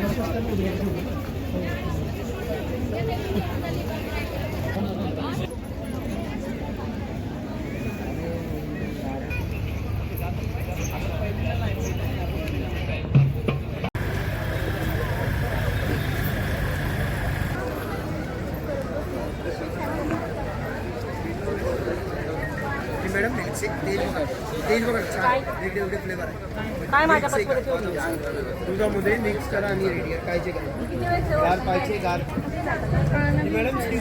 Gracias. Madam तेज बघा. तेज बघा छान. वेगळे वेगळे फ्लेवर आहे? दुधामध्ये मिक्स करा आणि रेडी आहे. कायचे काय गार पाहिजे गार. मॅडम किती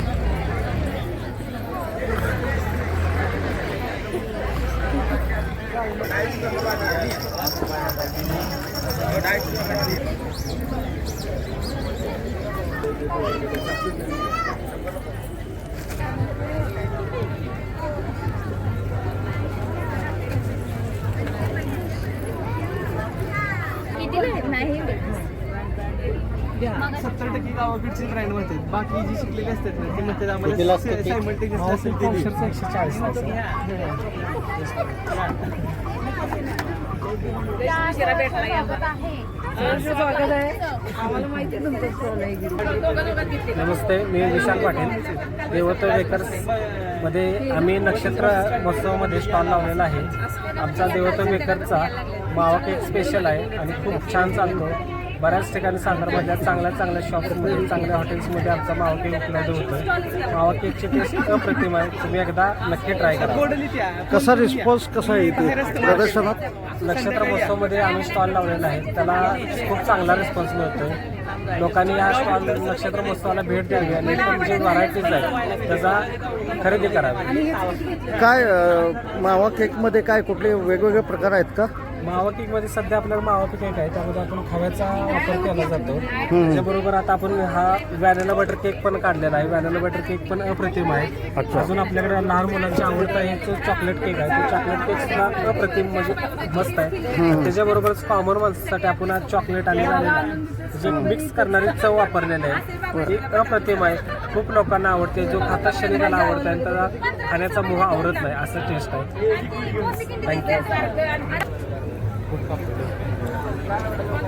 नाही सत्तर टक्के गावाकडची ब्रँड म्हणतात. बाकी जी शिकलेली असतात ना ते म्हणतात आम्हाला? सायमल्टेनियस असेल ते. एकशे चाळीस शिरा भेटला. स्वागत आहे. आम्हाला माहिती नमस्ते मी विशाल पाटील. देवत बेकर्समध्ये आम्ही नक्षत्र महोत्सवामध्ये स्टॉल लावलेला आहे. आमचा देवत बेकरचा मावा केक स्पेशल आहे आणि खूप छान चालतो. बऱ्याच ठिकाणी सागरमधल्या चांगल्या चांगल्या शॉपमध्ये चांगल्या हॉटेल्समध्ये आमचा मावा केक उपलब्ध होतो मावा केकची टेस्ट अप्रतिम आहे. तुम्ही एकदा नक्की ट्राय करा. कसा रिस्पॉन्स कसा आहे इथे प्रदर्शनात? नक्षत्र महोत्सवमध्ये आम्ही स्टॉल लावलेला आहे. त्याला खूप चांगला रिस्पॉन्स मिळतोय. लोकांनी या स्टॉल नक्षत्र महोत्सवाला भेट द्यावी आणि पण जे व्हरायटीज आहेत त्याचा खरेदी करावी. काय मावा केकमध्ये काय कुठले वेगवेगळे प्रकार आहेत का? मावा केकमध्ये सध्या आपल्याला मावा केक आहे. त्यामध्ये आपण खव्याचा वापर केला जातो. त्याच्याबरोबर आता आपण हा व्हॅनिला बटर केक पण काढलेला आहे. व्हॅनिला बटर केक पण अप्रतिम आहे. अच्छा. अजून आपल्याकडे लहान मुलांची आवडता आहे तो चॉकलेट केक आहे. तो चॉकलेट केक सुद्धा अप्रतिम म्हणजे मस्त आहे. त्याच्याबरोबरच कॉमन माणसासाठी आपण आज चॉकलेट आणि जे मिक्स करणारी चव वापरलेली आहे. ती अप्रतिम आहे. खूप लोकांना आवडते. जो खाता शरीराला आवडत आहे त्याला खाण्याचा मोह आवडत नाही. असं टेस्ट आहे. थँक्यू काय